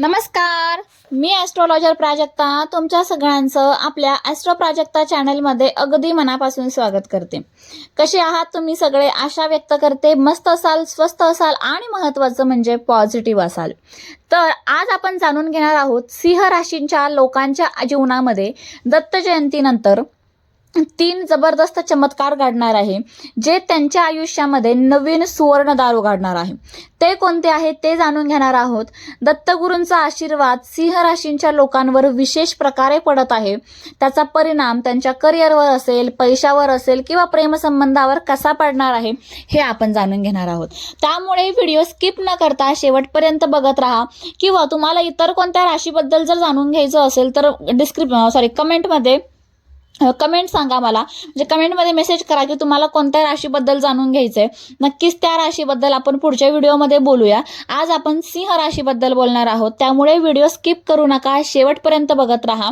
नमस्कार. मी ॲस्ट्रॉलॉजर प्राजक्ता. तुमच्या सगळ्यांचं आपल्या ॲस्ट्रो प्राजक्ता चॅनलमध्ये अगदी मनापासून स्वागत करते. कसे आहात तुम्ही सगळे? आशा व्यक्त करते. मस्त असाल स्वस्त असाल आणि महत्त्वाचं म्हणजे पॉझिटिव्ह असाल. तर आज आपण जाणून घेणार आहोत सिंह राशींच्या लोकांच्या जीवनामध्ये दत्त जयंतीनंतर तीन जबरदस्त चमत्कार घडणार आहे जे त्यांच्या आयुष्यामध्ये नवीन सुवर्ण दार उघडणार आहे. ते कोणते आहेत ते जाणून घेणार आहोत. दत्तगुरूंचा आशीर्वाद सिंह राशींच्या लोकांवर विशेष प्रकारे पडत आहे. त्याचा परिणाम त्यांच्या करिअरवर असेल पैशावर असेल किंवा प्रेमसंबंधावर कसा पडणार आहे हे आपण जाणून घेणार आहोत. त्यामुळे व्हिडिओ स्किप न करता शेवटपर्यंत बघत राहा किंवा तुम्हाला इतर कोणत्या राशीबद्दल जर जाणून घ्यायचं असेल तर डिस्क्रिप सॉरी कमेंटमध्ये कमेंट सांगा मला. म्हणजे कमेंटमध्ये मेसेज करा की तुम्हाला कोणत्या राशीबद्दल जाणून घ्यायचं आहे नक्कीच त्या राशीबद्दल आपण पुढच्या व्हिडिओमध्ये बोलूया. आज आपण सिंह राशीबद्दल बोलणार आहोत. त्यामुळे व्हिडिओ स्किप करू नका. शेवटपर्यंत बघत राहा.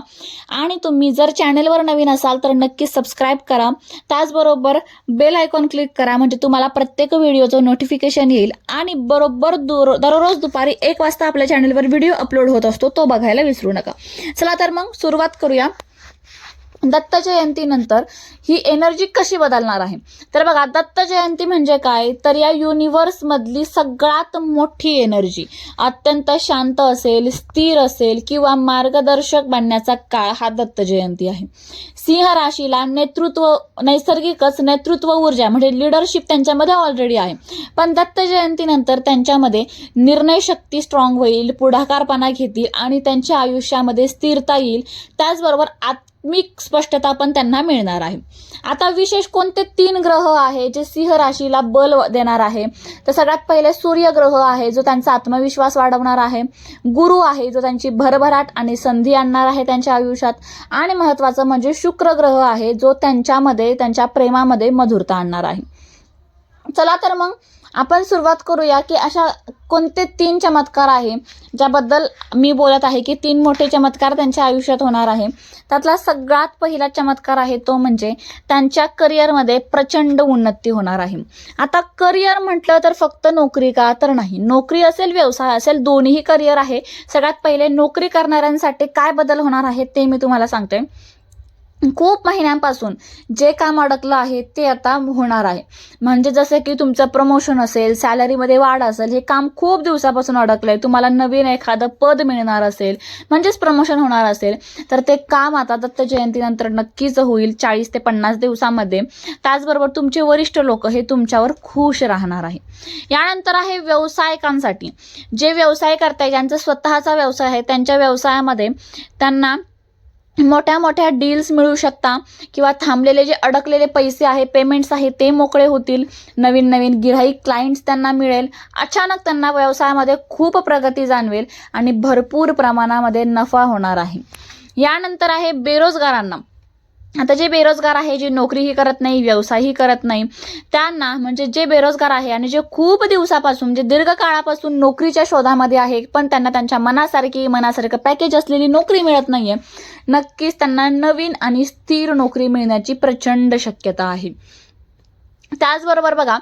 आणि तुम्ही जर चॅनेलवर नवीन असाल तर नक्कीच सबस्क्राईब करा. त्याचबरोबर बेल आयकॉन क्लिक करा. म्हणजे तुम्हाला प्रत्येक व्हिडिओचं नोटिफिकेशन येईल. आणि बरोबर दूर दररोज दुपारी एक वाजता आपल्या चॅनेलवर व्हिडिओ अपलोड होत असतो. तो बघायला विसरू नका. चला तर मग सुरुवात करूया. दत्त जयंतीनंतर ही एनर्जी कशी बदलणार आहे? तर बघा दत्त जयंती म्हणजे काय? तर या युनिव्हर्समधली सगळ्यात मोठी एनर्जी अत्यंत शांत असेल स्थिर असेल किंवा मार्गदर्शक बनण्याचा काळ हा दत्त जयंती आहे. सिंह राशीला नेतृत्व नैसर्गिकच नेतृत्व ऊर्जा म्हणजे लिडरशिप त्यांच्यामध्ये ऑलरेडी आहे. पण दत्त जयंतीनंतर त्यांच्यामध्ये निर्णय शक्ती स्ट्रॉंग होईल पुढाकारपणा घेतील आणि त्यांच्या आयुष्यामध्ये स्थिरता येईल. त्याचबरोबर आत आत्मिक स्पष्टता पण त्यांना मिळणार आहे. आता विशेष कोणते तीन ग्रह आहे जे सिंह राशीला बल देणार आहे? तर सगळ्यात पहिले सूर्य ग्रह आहे जो त्यांचा आत्मविश्वास वाढवणार आहे. गुरु आहे जो त्यांची भरभराट आणि संधी आणणार आहे त्यांच्या आयुष्यात. आणि महत्त्वाचं म्हणजे शुक्र ग्रह आहे जो त्यांच्यामध्ये त्यांच्या प्रेमामध्ये मधुरता आणणार आहे. चला तर मग आपण सुरुवात करूया की अशा कोणते तीन चमत्कार आहे ज्याबद्दल मी बोलत आहे की तीन मोठे चमत्कार त्यांच्या आयुष्यात होणार आहे. त्यातला सगळ्यात पहिला चमत्कार आहे तो म्हणजे त्यांच्या करिअरमध्ये प्रचंड उन्नती होणार आहे. आता करिअर म्हटलं तर फक्त नोकरी का तर नाही. नोकरी असेल व्यवसाय असेल दोन्ही करिअर आहे. सगळ्यात पहिले नोकरी करणाऱ्यांसाठी काय बदल होणार आहे ते मी तुम्हाला सांगते. खूप महिन्यांपासून जे काम अडकलं आहे ते आता होणार आहे. म्हणजे जसं की तुमचं प्रमोशन असेल सॅलरीमध्ये वाढ असेल हे काम खूप दिवसापासून अडकलं आहे तुम्हाला नवीन एखादं पद मिळणार असेल म्हणजेच प्रमोशन होणार असेल तर ते काम आता दत्त जयंतीनंतर नक्कीच होईल चाळीस ते पन्नास दिवसामध्ये. त्याचबरोबर तुमचे वरिष्ठ लोक हे तुमच्यावर खुश राहणार आहे. यानंतर आहे व्यावसायिकांसाठी. जे व्यवसाय करताय ज्यांचा स्वतःचा व्यवसाय आहे त्यांच्या व्यवसायामध्ये त्यांना मोठ्या मोठ्या डील्स मिळू शकता किंवा थांबलेले जे अडकलेले पैसे आहे पेमेंट्स आहे ते मोकळे होतील. नवीन नवीन गिराईक क्लायंट्स त्यांना मिळेल. अचानक त्यांना व्यवसायामध्ये खूप प्रगती जाणवेल आणि भरपूर प्रमाणामध्ये नफा होणार आहे. यानंतर आहे बेरोजगारांना. आता जे बेरोजगार आहे जे नोकरीही करत नाही व्यवसायही करत नाही त्यांना म्हणजे जे बेरोजगार आहे आणि जे खूप दिवसापासून म्हणजे दीर्घकाळापासून नोकरीच्या शोधामध्ये आहे पण त्यांना त्यांच्या मनासारखी मनासारखं पॅकेज असलेली नोकरी मिळत नाहीये नक्कीच त्यांना नवीन आणि स्थिर नोकरी मिळण्याची प्रचंड शक्यता आहे. त्याचबरोबर बघा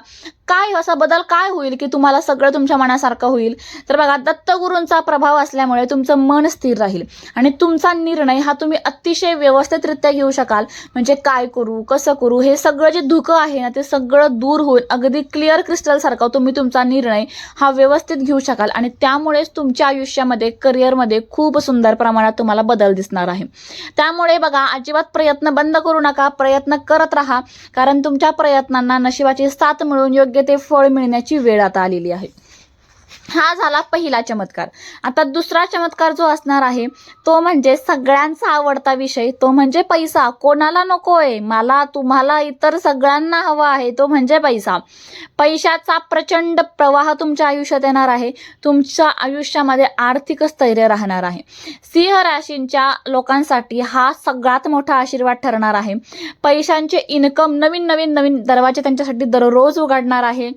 काय असा बदल काय होईल की तुम्हाला सगळं तुमच्या मनासारखं होईल? तर बघा दत्तगुरूंचा प्रभाव असल्यामुळे तुमचं मन स्थिर राहील. आणि तुमचा निर्णय हा तुम्ही अतिशय व्यवस्थितरित्या घेऊ शकाल. म्हणजे काय करू कसं करू हे सगळं जे धुकं आहे ना ते सगळं दूर होईल अगदी क्लिअर क्रिस्टलसारखं तुम्ही तुमचा निर्णय हा व्यवस्थित घेऊ शकाल. आणि त्यामुळेच तुमच्या आयुष्यामध्ये करिअरमध्ये खूप सुंदर प्रमाणात तुम्हाला बदल दिसणार आहे. त्यामुळे बघा अजिबात प्रयत्न बंद करू नका. प्रयत्न करत राहा. कारण तुमच्या प्रयत्नांना नशिबाची साथ मिळून योग्य ते फळ मिळण्याची वेळ आता आलेली आहे. हा झाला पहिला चमत्कार. आता दुसरा चमत्कार जो असणार आहे तो म्हणजे सगळ्यांचा आवडता विषय तो म्हणजे पैसा. कोणाला नकोय मला तुम्हाला इतर सगळ्यांना हवा आहे तो म्हणजे पैसा. पैशाचा प्रचंड प्रवाह तुमच्या आयुष्यात येणार आहे. तुमच्या आयुष्यामध्ये आर्थिक स्थैर्य राहणार आहे. सिंह राशींच्या लोकांसाठी हा सगळ्यात मोठा आशीर्वाद ठरणार आहे. पैशांचे इन्कम नवीन नवीन नवीन दरवाजे त्यांच्यासाठी दररोज उघडणार आहे.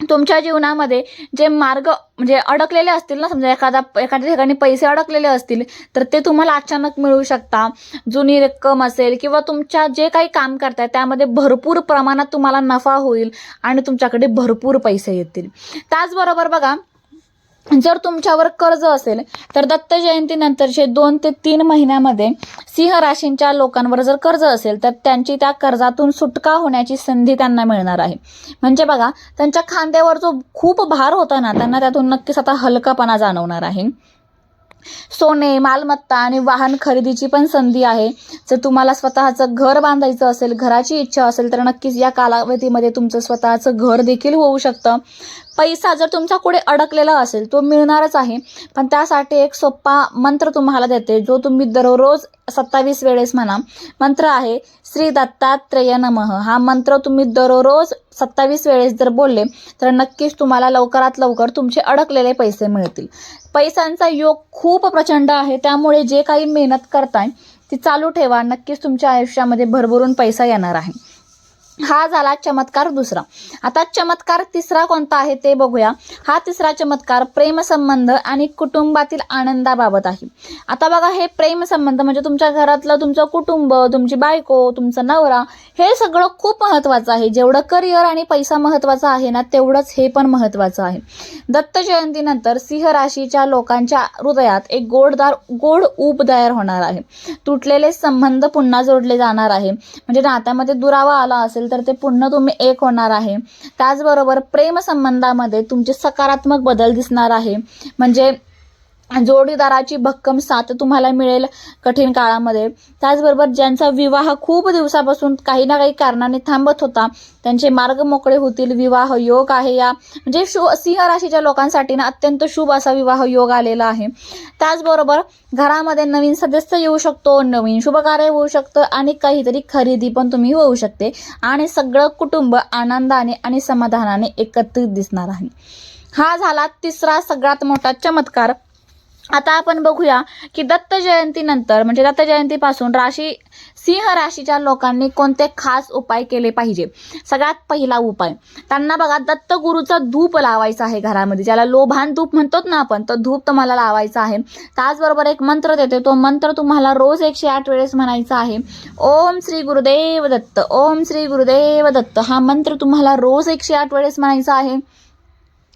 तुमच्या जीवनामध्ये जे मार्ग म्हणजे अडकलेले असतील ना समजा एखादा एखाद्या ठिकाणी पैसे अडकलेले असतील तर ते तुम्हाला अचानक मिळू शकता. जुनी रक्कम असेल किंवा तुमच्या जे काही काम करताय त्यामध्ये भरपूर प्रमाणात तुम्हाला नफा होईल आणि तुमच्याकडे भरपूर पैसे येतील. त्याचबरोबर बघा जर तुमच्यावर कर्ज असेल तर दत्त जयंतीनंतरचे दोन ते तीन महिन्यामध्ये सिंह राशींच्या लोकांवर जर कर्ज असेल तर त्यांची त्या कर्जातून सुटका होण्याची संधी त्यांना मिळणार आहे. म्हणजे बघा त्यांच्या खांद्यावर जो खूप भार होता ना त्यांना त्यातून नक्कीच आता हलकापणा जाणवणार आहे. सोने मालमत्ता आणि वाहन खरेदीची पण संधी आहे. जर तुम्हाला स्वतःचं घर बांधायचं असेल घराची इच्छा असेल तर नक्कीच या कालावधीमध्ये तुमचं स्वतःचं घर देखील होऊ शकतं. पैसा जर तुमचा कुठे अडकलेला असेल तो मिळणारच आहे. पण त्यासाठी एक सोप्पा मंत्र तुम्हाला देते जो तुम्ही दररोज सत्तावीस वेळेस म्हणा. मंत्र आहे श्री दत्तात्रेय नमः. हा मंत्र तुम्ही दररोज सत्तावीस वेळेस जर बोलले तर नक्कीच तुम्हाला लवकरात लवकर तुमचे अडकलेले पैसे मिळतील. पैशांचा योग खूप प्रचंड आहे त्यामुळे जे काही मेहनत करताय ती चालू ठेवा. नक्कीच तुमच्या आयुष्यामध्ये भरभरून पैसा येणार आहे. हा झाला चमत्कार दुसरा. आता चमत्कार तिसरा कोणता आहे ते बघूया. हा तिसरा चमत्कार प्रेमसंबंध आणि कुटुंबातील आनंदाबाबत आहे. आता बघा हे प्रेमसंबंध म्हणजे तुमच्या घरातलं तुमचं कुटुंब तुमची बायको तुमचा नवरा हे सगळं खूप महत्त्वाचं आहे. जेवढं करिअर आणि पैसा महत्त्वाचा आहे ना तेवढंच हे पण महत्त्वाचं आहे. दत्त जयंतीनंतर सिंह राशीच्या लोकांच्या हृदयात एक गोडदार गोड ऊब तयार होणार आहे. तुटलेले संबंध पुन्हा जोडले जाणार आहे. म्हणजे नात्यामध्ये दुरावा आला असेल तर ते पुन्हा तुम्ही एक होणार आहे. त्याचबरोबर प्रेमसंबंधामध्ये तुमचे सकारात्मक बदल दिसणार आहे. म्हणजे जोडीदाराची भक्कम साथ तुम्हाला मिळेल कठीण काळामध्ये. त्याचबरोबर ज्यांचा विवाह खूप दिवसापासून काही ना काही कारणाने थांबत होता त्यांचे मार्ग मोकळे होतील विवाह योग आहे या म्हणजे शु सिंह राशीच्या लोकांसाठी ना अत्यंत शुभ असा विवाह योग आलेला आहे. त्याचबरोबर घरामध्ये नवीन सदस्य येऊ शकतो नवीन शुभ कार्य होऊ शकतं आणि काहीतरी खरेदी पण तुम्ही होऊ शकते आणि सगळं कुटुंब आनंदाने आणि समाधानाने एकत्रित दिसणार आहे. हा झाला तिसरा सगळ्यात मोठा चमत्कार. आता आपण बघूया की दत्त जयंतीनंतर म्हणजे दत्त जयंतीपासून राशी सिंह राशीच्या लोकांनी कोणते खास उपाय केले पाहिजे? सगळ्यात पहिला उपाय त्यांना बघा दत्त गुरुचा धूप लावायचा आहे घरामध्ये. ज्याला लोभान धूप म्हणतो ना आपण तर धूप तुम्हाला लावायचा आहे. त्याचबरोबर एक मंत्र देते तो मंत्र तुम्हाला रोज एकशे आठ वेळेस म्हणायचा आहे. ओम श्री गुरुदेव दत्त ओम श्री गुरुदेव दत्त हा मंत्र तुम्हाला रोज एकशे आठ वेळेस म्हणायचा आहे.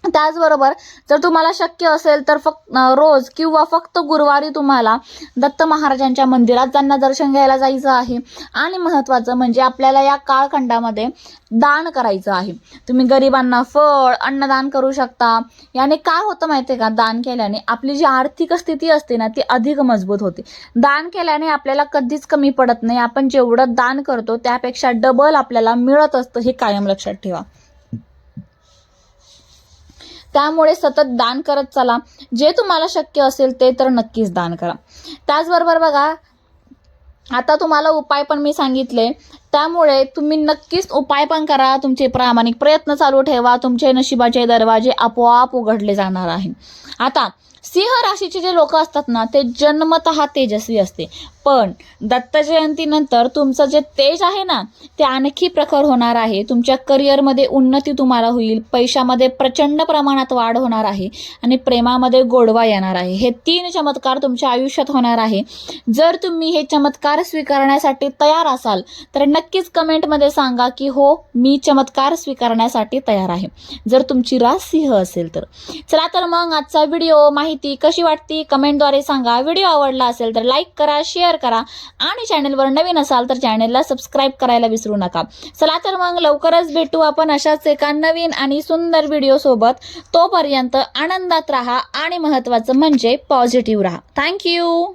त्याचबरोबर जर तुम्हाला शक्य असेल तर फक्त रोज किंवा फक्त गुरुवारी तुम्हाला दत्त महाराजांच्या मंदिरात त्यांना दर्शन घ्यायला जायचं आहे. आणि महत्त्वाचं म्हणजे आपल्याला या काळखंडामध्ये दान करायचं आहे. तुम्ही गरिबांना फळ अन्नदान करू शकता. याने काय होतं माहिती आहे का? दान केल्याने आपली जी आर्थिक स्थिती असते ना ती अधिक मजबूत होते. दान केल्याने आपल्याला कधीच कमी पडत नाही. आपण जेवढं दान करतो त्यापेक्षा डबल आपल्याला मिळत असतं हे कायम लक्षात ठेवा. त्यामुळे सतत दान करत चला. जे तुम्हाला शक्य असेल ते तर नक्कीच दान करा. त्याचबरोबर बघा आता तुम्हाला उपाय पण मी सांगितले. त्यामुळे तुम्ही नक्कीच उपाय पण करा. तुमचे प्रामाणिक प्रयत्न चालू ठेवा. तुमचे नशिबाचे दरवाजे आपोआप उघडले जाणार आहे आता सिंह राशीचे जे लोक असतात ना ते जन्मतः तेजस्वी असते. पण दत्त जयंतीनंतर तुमचं जे तेज आहे ना ते आणखी प्रखर होणार आहे. तुमच्या करिअरमध्ये उन्नती तुम्हाला होईल पैशामध्ये प्रचंड प्रमाणात वाढ होणार आहे आणि प्रेमामध्ये गोडवा येणार आहे. हे तीन चमत्कार तुमच्या आयुष्यात होणार आहे. जर तुम्ही हे चमत्कार स्वीकारण्यासाठी तयार असाल तर नक्कीच कमेंटमध्ये सांगा की हो मी चमत्कार स्वीकारण्यासाठी तयार आहे. जर तुमची रास सिंह असेल तर. चला तर मग आजचा व्हिडिओ माहिती माहिती कशी वाटती कमेंटद्वारे सांगा. व्हिडिओ आवडला असेल तर लाईक करा शेअर करा आणि चॅनलवर नवीन असाल तर चॅनलला सबस्क्राईब करायला विसरू नका. चला तर मग लवकरच भेटू आपण अशाच एका नवीन आणि सुंदर व्हिडिओसोबत तोपर्यंत आनंदात राहा आणि महत्त्वाचं म्हणजे पॉझिटिव्ह राहा. थँक्यू